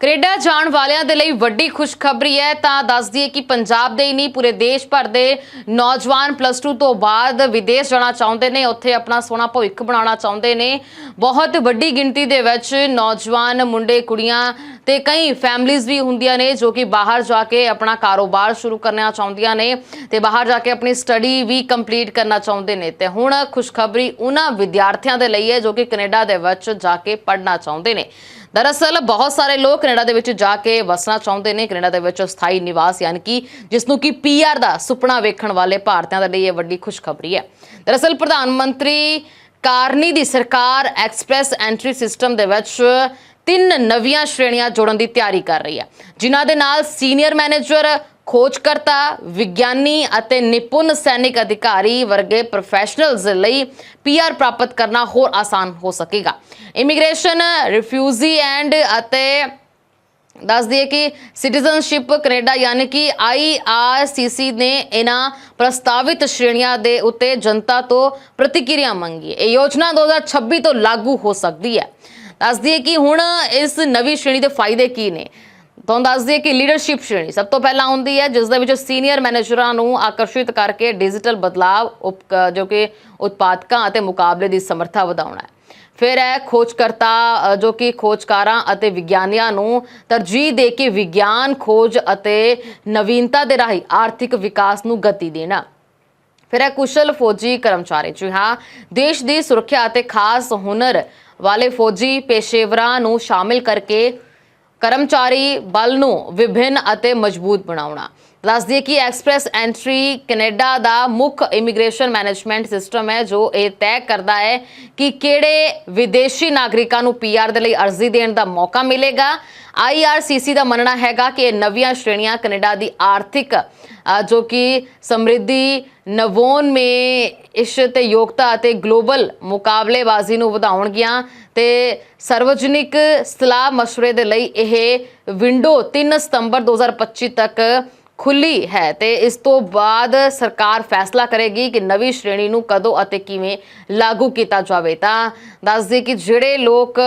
Canada ਜਾਣ ਵਾਲਿਆਂ ਦੇ ਲਈ ਵੱਡੀ ਖੁਸ਼ਖਬਰੀ ਹੈ। ਤਾਂ ਦੱਸ ਦਈਏ ਕਿ ਪੰਜਾਬ ਦੇ ਹੀ ਨਹੀਂ, ਪੂਰੇ ਦੇਸ਼ ਭਰ ਦੇ ਨੌਜਵਾਨ ਪਲੱਸ 2 ਤੋਂ ਬਾਅਦ ਵਿਦੇਸ਼ ਜਾਣਾ ਚਾਹੁੰਦੇ ਨੇ। ਉੱਥੇ ਆਪਣਾ ਸੋਹਣਾ ਭਵਿੱਖ ਬਣਾਉਣਾ ਚਾਹੁੰਦੇ ਨੇ। ਬਹੁਤ ਵੱਡੀ ਗਿਣਤੀ ਦੇ ਵਿੱਚ ਨੌਜਵਾਨ ਮੁੰਡੇ, ਕੁੜੀਆਂ ਤੇ ਕਈ ਫੈਮਲੀਆਂ ਵੀ ਹੁੰਦੀਆਂ ਨੇ, ਜੋ ਕਿ ਬਾਹਰ ਜਾ ਕੇ ਆਪਣਾ ਕਾਰੋਬਾਰ ਸ਼ੁਰੂ ਕਰਨਾ ਚਾਹੁੰਦੀਆਂ ਨੇ ਤੇ ਬਾਹਰ ਜਾ ਕੇ ਆਪਣੀ ਸਟੱਡੀ ਵੀ ਕੰਪਲੀਟ ਕਰਨਾ ਚਾਹੁੰਦੇ ਨੇ। ਤੇ ਹੁਣ ਖੁਸ਼ਖਬਰੀ ਉਹਨਾਂ ਵਿਦਿਆਰਥੀਆਂ ਦੇ ਲਈ ਹੈ, ਜੋ ਕਿ ਕੈਨੇਡਾ ਦੇ ਵਿੱਚ ਜਾ ਕੇ ਪੜ੍ਹਨਾ ਚਾਹੁੰਦੇ ਨੇ। ਦਰਅਸਲ ਬਹੁਤ ਸਾਰੇ ਲੋਕ ਕੈਨੇਡਾ ਦੇ ਵਿੱਚ ਜਾ ਕੇ ਵਸਣਾ ਚਾਹੁੰਦੇ ਨੇ। ਕੈਨੇਡਾ ਦੇ ਵਿੱਚ ਸਥਾਈ ਨਿਵਾਸ ਯਾਨੀ ਕਿ ਜਿਸ ਨੂੰ ਕਿ ਪੀਆਰ ਦਾ ਸੁਪਨਾ ਵੇਖਣ ਵਾਲੇ ਭਾਰਤੀਆਂ ਦੇ ਲਈ ਇਹ ਵੱਡੀ ਖੁਸ਼ਖਬਰੀ ਹੈ। ਦਰਅਸਲ ਪ੍ਰਧਾਨ ਮੰਤਰੀ ਕਾਰਨੀ ਦੀ ਸਰਕਾਰ ਐਕਸਪ੍ਰੈਸ ਐਂਟਰੀ ਸਿਸਟਮ ਦੇ ਵਿੱਚ ਤਿੰਨ ਨਵੀਆਂ ਸ਼੍ਰੇਣੀਆਂ ਜੋੜਨ ਦੀ ਤਿਆਰੀ ਕਰ ਰਹੀ ਹੈ। ਜਿਨ੍ਹਾਂ ਦੇ ਨਾਲ ਸੀਨੀਅਰ ਮੈਨੇਜਰ, ਖੋਜਕਰਤਾ, ਵਿਗਿਆਨੀ ਅਤੇ ਨਿਪੁੰਨ ਸੈਨਿਕ ਅਧਿਕਾਰੀ ਵਰਗੇ ਪ੍ਰੋਫੈਸ਼ਨਲਜ਼ ਲਈ ਪੀਆਰ ਪ੍ਰਾਪਤ ਕਰਨਾ ਹੋਰ ਆਸਾਨ ਹੋ ਸਕੇਗਾ। ਇਮੀਗ੍ਰੇਸ਼ਨ ਰਿਫਿਊਜੀ ਐਂਡ ਅਤੇ ਦੱਸ ਦਈਏ ਕਿ ਸਿਟੀਜ਼ਨਸ਼ਿਪ ਕੈਨੇਡਾ ਯਾਨੀ ਕਿ ਆਈਆਰਸੀਸੀ ਨੇ ਇਹਨਾਂ ਪ੍ਰਸਤਾਵਿਤ ਸ਼੍ਰੇਣੀਆਂ ਦੇ ਉੱਤੇ ਜਨਤਾ ਤੋਂ ਪ੍ਰਤੀਕਿਰਿਆ ਮੰਗੀ ਇਹ ਯੋਜਨਾ 2026 ਤੋਂ ਲਾਗੂ ਹੋ ਸਕਦੀ ਹੈ। ਦੱਸ ਦਈਏ ਕਿ ਹੁਣ ਇਸ ਨਵੀਂ ਸ਼੍ਰੇਣੀ ਦੇ ਫਾਇਦੇ ਕੀ ਨੇ? ਤੁਹਾਨੂੰ ਦੱਸ ਦਈਏ ਕਿ ਲੀਡਰਸ਼ਿਪ ਸ਼੍ਰੇਣੀ ਸਭ ਤੋਂ ਪਹਿਲਾਂ ਆਉਂਦੀ ਹੈ, ਜਿਸ ਦੇ ਵਿੱਚ ਸੀਨੀਅਰ ਮੈਨੇਜਰਾਂ ਨੂੰ ਆਕਰਸ਼ਿਤ ਕਰਕੇ ਡਿਜੀਟਲ ਬਦਲਾਅ ਉਪ- ਜੋ ਕਿ ਉਤਪਾਦਕਾਂ ਅਤੇ ਮੁਕਾਬਲੇ ਦੀ ਸਮਰੱਥਾ ਵਧਾਉਣਾ ਹੈ। ਫਿਰ ਹੈ ਖੋਜਕਰਤਾ ਜੋ ਕਿ ਖੋਜਕਾਰਾਂ ਅਤੇ ਵਿਗਿਆਨੀਆਂ ਨੂੰ ਤਰਜੀਹ ਦੇ ਕੇ ਵਿਗਿਆਨ, ਖੋਜ ਅਤੇ ਨਵੀਨਤਾ ਦੇ ਰਾਹੀਂ ਆਰਥਿਕ ਵਿਕਾਸ ਨੂੰ ਗਤੀ ਦੇਣਾ। ਫਿਰ ਹੈ ਕੁਸ਼ਲ ਫੌਜੀ ਕਰਮਚਾਰੀ ਜੀ, ਹਾਂ। ਦੇਸ਼ ਦੀ ਸੁਰੱਖਿਆ ਅਤੇ ਖਾਸ ਹੁਨਰ ਵਾਲੇ ਫੌਜੀ ਪੇਸ਼ੇਵਰਾਂ ਨੂੰ ਸ਼ਾਮਿਲ ਕਰਕੇ ਕਰਮਚਾਰੀ ਬਲ ਨੂੰ ਵਿਭਿੰਨ ਅਤੇ ਮਜ਼ਬੂਤ ਬਣਾਉਣਾ। ਦੱਸ ਦਈਏ ਕਿ ਐਕਸਪ੍ਰੈਸ ਐਂਟਰੀ ਕੈਨੇਡਾ ਦਾ ਮੁੱਖ ਇਮੀਗ੍ਰੇਸ਼ਨ ਮੈਨੇਜਮੈਂਟ ਸਿਸਟਮ ਹੈ, ਜੋ ਇਹ ਤੈਅ ਕਰਦਾ ਹੈ ਕਿ ਕਿਹੜੇ ਵਿਦੇਸ਼ੀ ਨਾਗਰਿਕਾਂ ਨੂੰ ਪੀਆਰ ਦੇ ਲਈ ਅਰਜ਼ੀ ਦੇਣ ਦਾ ਮੌਕਾ ਮਿਲੇਗਾ। ਆਈਆਰਸੀਸੀ ਦਾ ਮੰਨਣਾ ਹੈਗਾ ਕਿ ਇਹ ਨਵੀਆਂ ਸ਼੍ਰੇਣੀਆਂ ਕੈਨੇਡਾ ਦੀ ਆਰਥਿਕ ਅ, ਜੋ ਕਿ ਸਮਰਿੱਧੀ ਨਵੋਨਮੇਸ਼ ਤੇ ਯੋਗਤਾ ਅਤੇ ਗਲੋਬਲ ਮੁਕਾਬਲੇਬਾਜ਼ੀ ਨੂੰ ਵਧਾਉਣਗੀਆਂ ਤੇ ਸਰਵਜਨਿਕ ਸਲਾਹ ਮਸ਼ਵਰੇ ਦੇ ਲਈ ਇਹ ਵਿੰਡੋ 3 ਸਤੰਬਰ 2025 ਤੱਕ ਖੁੱਲੀ ਹੈ ਤੇ ਇਸ ਤੋਂ ਬਾਅਦ ਸਰਕਾਰ ਫੈਸਲਾ ਕਰੇਗੀ ਕਿ ਨਵੀਂ ਸ਼੍ਰੇਣੀ ਨੂੰ ਕਦੋਂ ਅਤੇ ਕਿਵੇਂ ਲਾਗੂ ਕੀਤਾ ਜਾਵੇ। ਤਾਂ ਦੱਸ ਦਈਏ ਕਿ ਜਿਹੜੇ ਲੋਕ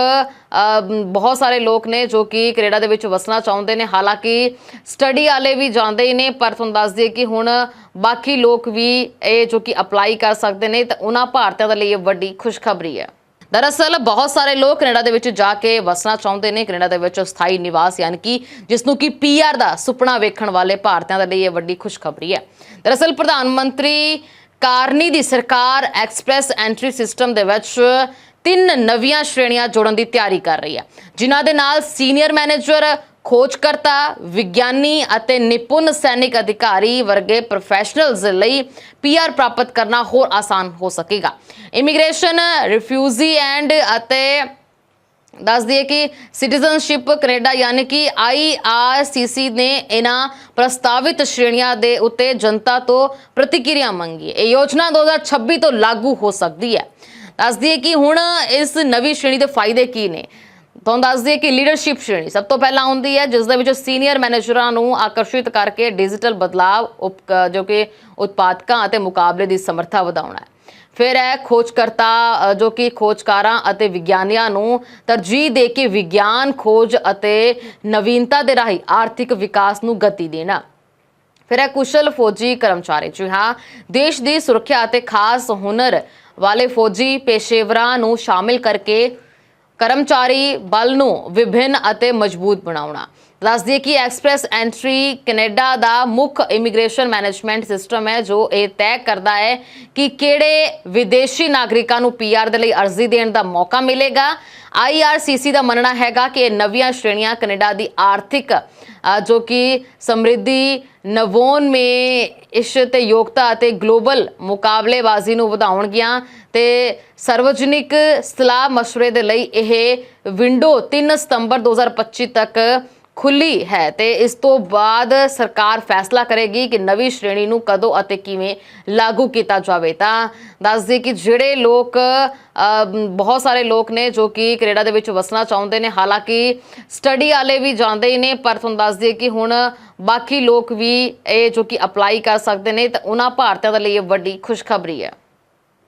ਬਹੁਤ ਸਾਰੇ ਲੋਕ ਨੇ ਜੋ ਕਿ ਕੈਨੇਡਾ ਦੇ ਵਿੱਚ ਵਸਣਾ ਚਾਹੁੰਦੇ ਨੇ, ਹਾਲਾਂਕਿ ਸਟੱਡੀ ਵਾਲੇ ਵੀ ਜਾਂਦੇ ਹੀ ਨੇ, ਪਰ ਤੁਹਾਨੂੰ ਦੱਸ ਦਈਏ ਕਿ ਹੁਣ ਬਾਕੀ ਲੋਕ ਵੀ ਇਹ ਜੋ ਕਿ ਅਪਲਾਈ ਕਰ ਸਕਦੇ ਨੇ, ਤਾਂ ਉਹਨਾਂ ਭਾਰਤੀਆਂ ਦੇ ਲਈ ਇਹ ਵੱਡੀ ਖੁਸ਼ਖਬਰੀ ਹੈ। ਦਰਅਸਲ ਬਹੁਤ ਸਾਰੇ ਲੋਕ ਕੈਨੇਡਾ ਦੇ ਵਿੱਚ ਜਾ ਕੇ ਵਸਣਾ ਚਾਹੁੰਦੇ ਨੇ। ਕੈਨੇਡਾ ਦੇ ਵਿੱਚ ਸਥਾਈ ਨਿਵਾਸ ਯਾਨੀ ਕਿ ਜਿਸ ਨੂੰ ਕਿ ਪੀਆਰ ਦਾ ਸੁਪਨਾ ਵੇਖਣ ਵਾਲੇ ਭਾਰਤੀਆਂ ਦੇ ਲਈ ਇਹ ਵੱਡੀ ਖੁਸ਼ਖਬਰੀ ਹੈ। ਦਰਅਸਲ ਪ੍ਰਧਾਨ ਮੰਤਰੀ ਕਾਰਨੀ ਦੀ ਸਰਕਾਰ ਐਕਸਪ੍ਰੈਸ ਐਂਟਰੀ ਸਿਸਟਮ ਦੇ ਵਿੱਚ ਤਿੰਨ ਨਵੀਆਂ ਸ਼੍ਰੇਣੀਆਂ ਜੋੜਨ ਦੀ ਤਿਆਰੀ ਕਰ ਰਹੀ ਹੈ। ਜਿਨ੍ਹਾਂ ਦੇ ਨਾਲ ਸੀਨੀਅਰ ਮੈਨੇਜਰ ਖੋਜਕਰਤਾ, ਵਿਗਿਆਨੀ ਅਤੇ ਨਿਪੁੰਨ ਸੈਨਿਕ ਅਧਿਕਾਰੀ ਵਰਗੇ ਪ੍ਰੋਫੈਸ਼ਨਲਜ਼ ਲਈ ਪੀਆਰ ਪ੍ਰਾਪਤ ਕਰਨਾ ਹੋਰ ਆਸਾਨ ਹੋ ਸਕੇਗਾ। ਇਮੀਗ੍ਰੇਸ਼ਨ ਰਿਫਿਊਜੀ ਐਂਡ ਅਤੇ ਦੱਸ ਦਈਏ ਕਿ ਸਿਟੀਜ਼ਨਸ਼ਿਪ ਕੈਨੇਡਾ ਯਾਨੀ ਕਿ ਆਈਆਰਸੀਸੀ ਨੇ ਇਹਨਾਂ ਪ੍ਰਸਤਾਵਿਤ ਸ਼੍ਰੇਣੀਆਂ ਦੇ ਉੱਤੇ ਜਨਤਾ ਤੋਂ ਪ੍ਰਤੀਕਿਰਿਆ ਮੰਗੀ। ਇਹ ਯੋਜਨਾ 2026 ਤੋਂ ਲਾਗੂ ਹੋ ਸਕਦੀ ਹੈ। ਦੱਸ ਦਈਏ ਕਿ ਹੁਣ ਇਸ ਨਵੀਂ ਸ਼੍ਰੇਣੀ ਦੇ ਫਾਇਦੇ ਕੀ ਨੇ? ਤੁਹਾਨੂੰ ਦੱਸ ਦਈਏ ਕਿ ਲੀਡਰਸ਼ਿਪ ਸ਼੍ਰੇਣੀ ਸਭ ਤੋਂ ਪਹਿਲਾਂ ਆਉਂਦੀ ਹੈ ਜਿਸ ਦੇ ਵਿੱਚ ਸੀਨੀਅਰ ਮੈਨੇਜਰਾਂ ਨੂੰ ਆਕਰਸ਼ਿਤ ਕਰਕੇ ਡਿਜੀਟਲ ਬਦਲਾਵ ਜੋ ਕਿ ਉਤਪਾਦਕਾਂ ਅਤੇ ਮੁਕਾਬਲੇ ਦੀ ਸਮਰੱਥਾ ਵਧਾਉਣਾ ਹੈ। ਫਿਰ ਹੈ ਖੋਜਕਰਤਾ ਜੋ ਕਿ ਖੋਜਕਾਰਾਂ ਅਤੇ ਵਿਗਿਆਨੀਆਂ ਨੂੰ ਤਰਜੀਹ ਦੇ ਕੇ ਵਿਗਿਆਨ, ਖੋਜ ਅਤੇ ਨਵੀਨਤਾ ਦੇ ਰਾਹੀਂ ਆਰਥਿਕ ਵਿਕਾਸ ਨੂੰ ਗਤੀ ਦੇਣਾ। ਫਿਰ ਹੈ ਕੁਸ਼ਲ ਫੌਜੀ ਕਰਮਚਾਰੀ, ਜੀ ਹਾਂ, ਦੇਸ਼ ਦੀ ਸੁਰੱਖਿਆ ਅਤੇ ਖਾਸ ਹੁਨਰ ਵਾਲੇ ਫੌਜੀ ਪੇਸ਼ੇਵਰਾਂ ਨੂੰ ਸ਼ਾਮਿਲ ਕਰਕੇ ਕਰਮਚਾਰੀ ਬਲ ਨੂੰ ਵਿਭਿੰਨ ਅਤੇ ਮਜ਼ਬੂਤ ਬਣਾਉਣਾ। ਦੱਸ ਦਈਏ ਕਿ ਐਕਸਪ੍ਰੈਸ ਐਂਟਰੀ ਕੈਨੇਡਾ ਦਾ ਮੁੱਖ ਇਮੀਗ੍ਰੇਸ਼ਨ ਮੈਨੇਜਮੈਂਟ ਸਿਸਟਮ ਹੈ, ਜੋ ਇਹ ਤੈਅ ਕਰਦਾ ਹੈ ਕਿ ਕਿਹੜੇ ਵਿਦੇਸ਼ੀ ਨਾਗਰਿਕਾਂ ਨੂੰ ਪੀਆਰ ਦੇ ਲਈ ਅਰਜ਼ੀ ਦੇਣ ਦਾ ਮੌਕਾ ਮਿਲੇਗਾ। ਆਈਆਰਸੀਸੀ ਦਾ ਮੰਨਣਾ ਹੈਗਾ ਕਿ ਇਹ ਨਵੀਆਂ ਸ਼੍ਰੇਣੀਆਂ ਕੈਨੇਡਾ ਦੀ ਆਰਥਿਕ ਜੋ ਕਿ ਸਮਰਿੱਧੀ ਨਵੋਨਮੇਸ਼ ਤੇ ਯੋਗਤਾ ਅਤੇ ਗਲੋਬਲ ਮੁਕਾਬਲੇਬਾਜ਼ੀ ਨੂੰ ਵਧਾਉਣਗੀਆਂ ਤੇ ਸਰਵਜਨਿਕ ਸਲਾਹ ਮਸ਼ਵਰੇ ਦੇ ਲਈ ਇਹ ਵਿੰਡੋ 3 ਸਤੰਬਰ 2025 ਤੱਕ ਖੁੱਲੀ ਹੈ ਤੇ ਇਸ ਤੋਂ ਬਾਅਦ ਸਰਕਾਰ ਫੈਸਲਾ ਕਰੇਗੀ ਕਿ ਨਵੀਂ ਸ਼੍ਰੇਣੀ ਨੂੰ ਕਦੋਂ ਅਤੇ ਕਿਵੇਂ ਲਾਗੂ ਕੀਤਾ ਜਾਵੇ। ਤਾਂ ਦੱਸ ਦਈਏ ਕਿ ਜਿਹੜੇ ਲੋਕ ਬਹੁਤ ਸਾਰੇ ਲੋਕ ਨੇ ਜੋ ਕਿ ਕੈਨੇਡਾ ਦੇ ਵਿੱਚ ਵਸਣਾ ਚਾਹੁੰਦੇ ਨੇ, ਹਾਲਾਂਕਿ ਸਟੱਡੀ ਵਾਲੇ ਵੀ ਜਾਂਦੇ ਹੀ ਨੇ, ਪਰ ਤੁਹਾਨੂੰ ਦੱਸ ਦਈਏ ਕਿ ਹੁਣ ਬਾਕੀ ਲੋਕ ਵੀ ਇਹ ਜੋ ਕਿ ਅਪਲਾਈ ਕਰ ਸਕਦੇ ਨੇ, ਤਾਂ ਉਹਨਾਂ ਭਾਰਤੀਆਂ ਦੇ ਲਈ ਇਹ ਵੱਡੀ ਖੁਸ਼ਖਬਰੀ ਹੈ।